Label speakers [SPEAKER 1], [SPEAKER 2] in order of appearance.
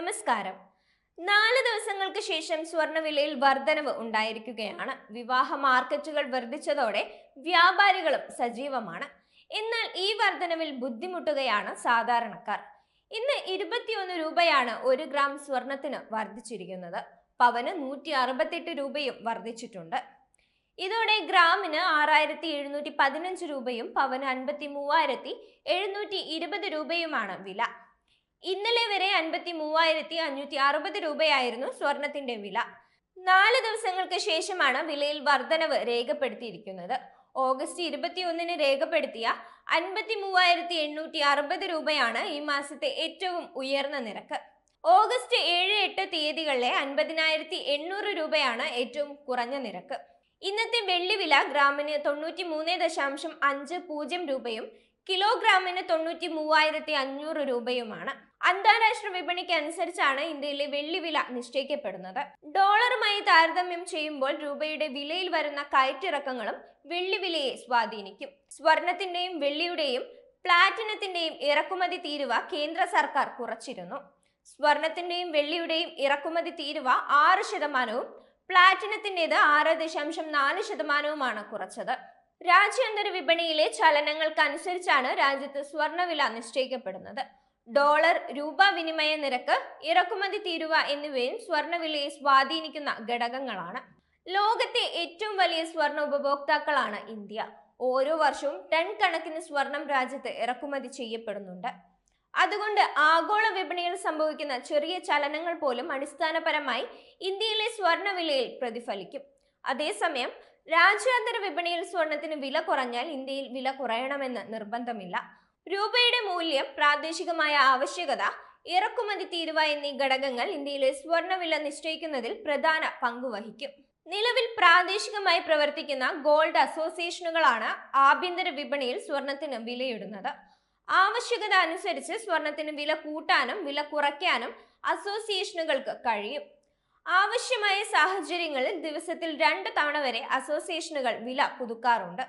[SPEAKER 1] നമസ്കാരം. നാല് ദിവസങ്ങൾക്ക് ശേഷം സ്വർണവിലയിൽ വർധനവ് ഉണ്ടായിരിക്കുകയാണ്. വിവാഹ മാർക്കറ്റുകൾ വർദ്ധിച്ചതോടെ വ്യാപാരികളും സജീവമാണ്. എന്നാൽ ഈ വർധനവിൽ ബുദ്ധിമുട്ടുകയാണ് സാധാരണക്കാർ. ഇന്ന് ഇരുപത്തിയൊന്ന് രൂപയാണ് ഒരു ഗ്രാം സ്വർണത്തിന് വർദ്ധിച്ചിരിക്കുന്നത് പവന് നൂറ്റി അറുപത്തെട്ട് രൂപയും വർദ്ധിച്ചിട്ടുണ്ട് ഇതോടെ ഗ്രാമിന് ആറായിരത്തി എഴുന്നൂറ്റി പതിനഞ്ച് രൂപയും പവന് അൻപത്തി മൂവായിരത്തി എഴുന്നൂറ്റി ഇരുപത് രൂപയുമാണ് വില. ഇന്നലെ വരെ അൻപത്തി മൂവായിരത്തി അഞ്ഞൂറ്റി അറുപത് രൂപയായിരുന്നു സ്വർണത്തിന്റെ വില. നാല് ദിവസങ്ങൾക്ക് ശേഷമാണ് വിലയിൽ വർധനവ് രേഖപ്പെടുത്തിയിരിക്കുന്നത്. ഓഗസ്റ്റ് ഇരുപത്തിയൊന്നിന് രേഖപ്പെടുത്തിയ അൻപത്തി മൂവായിരത്തി എണ്ണൂറ്റി അറുപത് രൂപയാണ് ഈ മാസത്തെ ഏറ്റവും ഉയർന്ന നിരക്ക്. ഓഗസ്റ്റ് ഏഴ് എട്ട് തീയതികളിലെ അൻപതിനായിരത്തി എണ്ണൂറ് രൂപയാണ് ഏറ്റവും കുറഞ്ഞ നിരക്ക്. ഇന്നത്തെ വെള്ളിവില ഗ്രാമിന് തൊണ്ണൂറ്റി മൂന്ന് ദശാംശം അഞ്ച് പൂജ്യം രൂപയും കിലോഗ്രാമിന് തൊണ്ണൂറ്റി മൂവായിരത്തി അഞ്ഞൂറ് രൂപയുമാണ്. അന്താരാഷ്ട്ര വിപണിക്ക് അനുസരിച്ചാണ് ഇന്ത്യയിലെ വെള്ളിവില നിശ്ചയിക്കപ്പെടുന്നത്. ഡോളറുമായി താരതമ്യം ചെയ്യുമ്പോൾ രൂപയുടെ വിലയിൽ വരുന്ന കയറ്റിറക്കങ്ങളും വെള്ളിവിലയെ സ്വാധീനിക്കും. സ്വർണത്തിന്റെയും വെള്ളിയുടെയും പ്ലാറ്റിനത്തിന്റെയും ഇറക്കുമതി തീരുവ കേന്ദ്ര സർക്കാർ കുറച്ചിരുന്നു. സ്വർണത്തിന്റെയും വെള്ളിയുടെയും ഇറക്കുമതി തീരുവ ആറ് ശതമാനവും പ്ലാറ്റിനത്തിന്റേത് ആറ് ദശാംശം നാല് ശതമാനവുമാണ് കുറച്ചത്. രാജ്യാന്തര വിപണിയിലെ ചലനങ്ങൾക്കനുസരിച്ചാണ് രാജ്യത്ത് സ്വർണവില നിശ്ചയിക്കപ്പെടുന്നത്. ഡോളർ രൂപ വിനിമയ നിരക്ക് ഇറക്കുമതി തീരുവ എന്നിവയും സ്വർണവിലയെ സ്വാധീനിക്കുന്ന ഘടകങ്ങളാണ്. ലോകത്തെ ഏറ്റവും വലിയ സ്വർണ ഉപഭോക്താക്കളാണ് ഇന്ത്യ. ഓരോ വർഷവും ടൺ കണക്കിന് സ്വർണം രാജ്യത്ത് ഇറക്കുമതി ചെയ്യപ്പെടുന്നുണ്ട്. അതുകൊണ്ട് ആഗോള വിപണിയിൽ സംഭവിക്കുന്ന ചെറിയ ചലനങ്ങൾ പോലും അടിസ്ഥാനപരമായി ഇന്ത്യയിലെ സ്വർണവിലയിൽ പ്രതിഫലിക്കും. അതേസമയം രാജ്യാന്തര വിപണിയിൽ സ്വർണത്തിന് വില കുറഞ്ഞാൽ ഇന്ത്യയിൽ വില കുറയണമെന്ന് നിർബന്ധമില്ല. രൂപയുടെ മൂല്യം പ്രാദേശികമായ ആവശ്യകത ഇറക്കുമതി തീരുവ എന്നീ ഘടകങ്ങൾ ഇന്ത്യയിലെ സ്വർണവില നിശ്ചയിക്കുന്നതിൽ പ്രധാന പങ്കുവഹിക്കും നിലവിൽ പ്രാദേശികമായി പ്രവർത്തിക്കുന്ന ഗോൾഡ് അസോസിയേഷനുകളാണ് ആഭ്യന്തര വിപണിയിൽ സ്വർണത്തിന് വിലയിടുന്നത്. ആവശ്യകത അനുസരിച്ച് സ്വർണത്തിന് വില കൂട്ടാനും വില കുറയ്ക്കാനും അസോസിയേഷനുകൾക്ക് കഴിയും. ആവശ്യമായ സാഹചര്യങ്ങളിൽ ദിവസത്തിൽ രണ്ട് തവണ വരെ അസോസിയേഷനുകൾ വില പുതുക്കാറുണ്ട്.